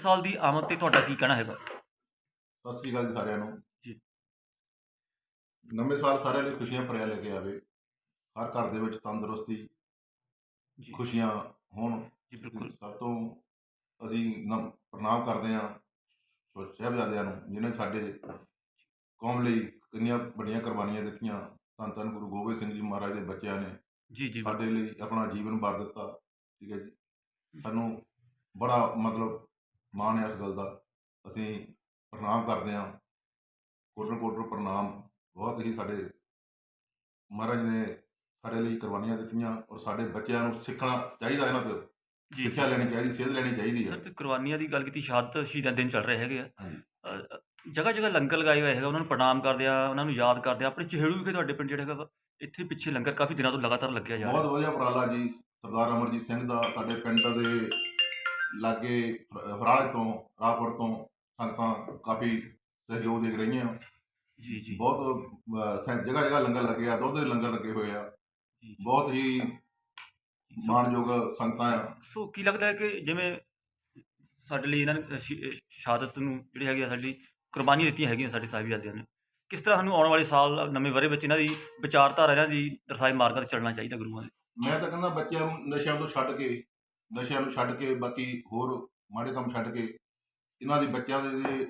ਸਾਲ ਦੀ ਆਮਦ ਤੇ ਤੁਹਾਡਾ ਕੀ ਕਹਿਣਾ ਹੈਗਾ? ਸਤਿ ਸ੍ਰੀ ਅਕਾਲ ਜੀ ਸਾਰਿਆਂ ਨੂੰ। ਜੀ। ਨਵੇਂ ਸਾਲ ਸਾਰਿਆਂ ਲਈ ਖੁਸ਼ੀਆਂ ਭਰਿਆ ਲੈ ਕੇ ਆਵੇ। ਹਰ ਘਰ ਦੇ ਵਿੱਚ ਤੰਦਰੁਸਤੀ ਜੀ। ਖੁਸ਼ੀਆਂ ਹੋਣ। ਜੀ ਬਿਲਕੁਲ। ਸਭ ਤੋਂ ਅਸੀਂ ਨਮ- ਪ੍ਰਣਾਮ ਕਰਦੇ ਹਾਂ ਸੋ ਸਾਹਿਬਜ਼ਾਦਿਆਂ ਨੂੰ ਜਿਨ੍ਹਾਂ ਨੇ ਸਾਡੇ ਕੌਮ ਲਈ ਕਿੰਨੀਆਂ ਵੱਡੀਆਂ ਕੁਰਬਾਨੀਆਂ ਦਿੱਤੀਆਂ। ਧੰਨ ਧੰਨ ਗੁਰੂ ਗੋਬਿੰਦ ਸਿੰਘ ਜੀ ਮਹਾਰਾਜ ਦੇ ਬੱਚਿਆਂ ਨੇ ਜੀ ਜੀ। ਸਾਡੇ ਲਈ ਆਪਣਾ ਜੀਵਨ ਵਾਰ ਦਿੱਤਾ। ਠੀਕ ਹੈ ਜੀ। ਸਾਨੂੰ ਬੜਾ ਮਤਲਬ ਮਾਣ ਹੈ ਇਸ ਗੱਲ ਦਾ ਅਸੀਂ ਪ੍ਰਣਾਮ ਕਰਦੇ ਹਾਂ। ਕੋਟਰ ਕੋਟਰ ਪ੍ਰਣਾਮ। ਬਹੁਤ ਹੀ ਸਾਡੇ ਮਹਾਰਾਜ ਨੇ ਸਾਡੇ ਲਈ ਕੁਰਬਾਨੀਆਂ ਦਿੱਤੀਆਂ ਔਰ ਸਾਡੇ ਬੱਚਿਆਂ ਨੂੰ ਸਿੱਖਣਾ ਚਾਹੀਦਾ ਇਹਨਾਂ ਤੋਂ। ਸਿੱਖਿਆ ਲੈਣੀ ਚਾਹੀਦੀ ਸੇਧ ਲੈਣੀ ਚਾਹੀਦੀ ਸਰ ਹੈ। ਤੇ ਕੁਰਬਾਨੀਆਂ ਦੀ ਗੱਲ ਕੀਤੀ ਸ਼ਹਾਦਤ ਸ਼ਹੀਦਾਂ ਦਿਨ ਚੱਲ ਰਹੇ ਹੈਗੇ ਆ। ਜਗ੍ਹਾ ਜਗ੍ਹਾ ਲੰਗਰ ਲਗਾਏ ਹੋਏ ਹੈਗਾ ਉਹਨਾਂ ਨੂੰ ਪ੍ਰਣਾਮ ਕਰਦੇ ਆ ਉਹਨਾਂ ਨੂੰ ਯਾਦ ਕਰਦੇ ਆ। ਆਪਣੇ ਚਿਹੜੂ ਵਿਖੇ ਤੁਹਾਡੇ ਪਿੰਡ ਜਿਹੜਾ ਹੈਗਾ ਇੱਥੇ ਪਿੱਛੇ ਲੰਗਰ ਕਾਫੀ ਦਿਨਾਂ ਤੋਂ ਲਗਾਤਾਰ ਲੱਗਿਆ ਜਾ ਰਿਹਾ। ਬਹੁਤ ਵਧੀਆ ਉਪਰਾਲਾ ਜੀ ਸਰਦਾਰ ਅਮਰਜੀਤ ਸਿੰਘ ਦਾ ਸਾਡੇ ਪਿੰਡ ਦੇ ਲਾਗੇ ਫਰਾਲੇ ਤੋਂ ਰਾਪੁਰ ਤੋਂ ਸੰਗਤਾਂ ਕਾਫੀ ਸਹਿਯੋਗ ਦੇ ਰਹੀਆਂ। ਜੀ ਜੀ। ਬਹੁਤ ਜਗ੍ਹਾ ਜਗ੍ਹਾ ਲੰਗਰ ਲੱਗੇ ਆ ਦੁੱਧ ਦੇ ਲੰਗਰ ਲੱਗੇ ਹੋਏ ਆ। ਜੀ, ਜੀ। ਬਹੁਤ ਹੀ ਮਾਣਯੋਗ ਸੰਗਤਾਂ ਆ। ਸੋ ਕੀ ਲੱਗਦਾ ਹੈ ਕਿ ਜਿਵੇਂ ਸਾਡੇ ਲਈ ਇਹਨਾਂ ਨੇ ਸ਼- ਸ਼ਹਾਦਤ ਨੂੰ ਜਿਹੜੀ ਹੈਗੀ ਆ ਸਾਡੀ ਕੁਰਬਾਨੀਆਂ ਦਿੱਤੀਆਂ ਹੈਗੀਆਂ ਸਾਡੇ ਸਾਹਿਬਜ਼ਾਦਿਆਂ ਨੇ ਕਿਸ ਤਰ੍ਹਾਂ ਸਾਨੂੰ ਆਉਣ ਵਾਲੇ ਸਾਲ ਨਵੇਂ ਵਰੇ ਵਿੱਚ ਇਹਨਾਂ ਦੀ ਵਿਚਾਰਧਾਰਾ ਇਹਨਾਂ ਦੀ ਦਰਸਾਏ ਮਾਰਗਾਂ ਤੇ ਚੱਲਣਾ ਚਾਹੀਦਾ ਗੁਰੂਆਂ ਦੇ? ਮੈਂ ਤਾਂ ਕਹਿੰਦਾ ਬੱਚਿਆਂ ਨੂੰ ਨਸ਼ਿਆਂ ਤੋਂ ਛੱਡ ਕੇ ਨਸ਼ਿਆਂ ਨੂੰ ਛੱਡ ਕੇ ਬਾਕੀ ਹੋਰ ਮਾੜੇ ਕੰਮ ਛੱਡ ਕੇ ਇਹਨਾਂ ਦੇ ਬੱਚਿਆਂ ਦੇ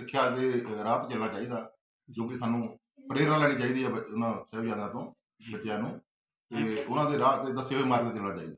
ਸਿੱਖਿਆ ਦੇ ਰਾਹ ਤੇ ਚੱਲਣਾ ਚਾਹੀਦਾ, ਜੋ ਕਿ ਸਾਨੂੰ ਪ੍ਰੇਰਣਾ ਲੈਣੀ ਚਾਹੀਦੀ ਹੈ ਬੱਚ- ਉਹਨਾਂ ਸਾਹਿਬਜ਼ਾਦਿਆਂ ਤੋਂ, ਬੱਚਿਆਂ ਨੂੰ। ਤੇ ਉਹਨਾਂ ਦੇ ਰਾਹ ਤੇ ਦੱਸੇ ਹੋਏ ਮਾਰਗ ਤੇ ਚੱਲਣਾ ਚਾਹੀਦਾ।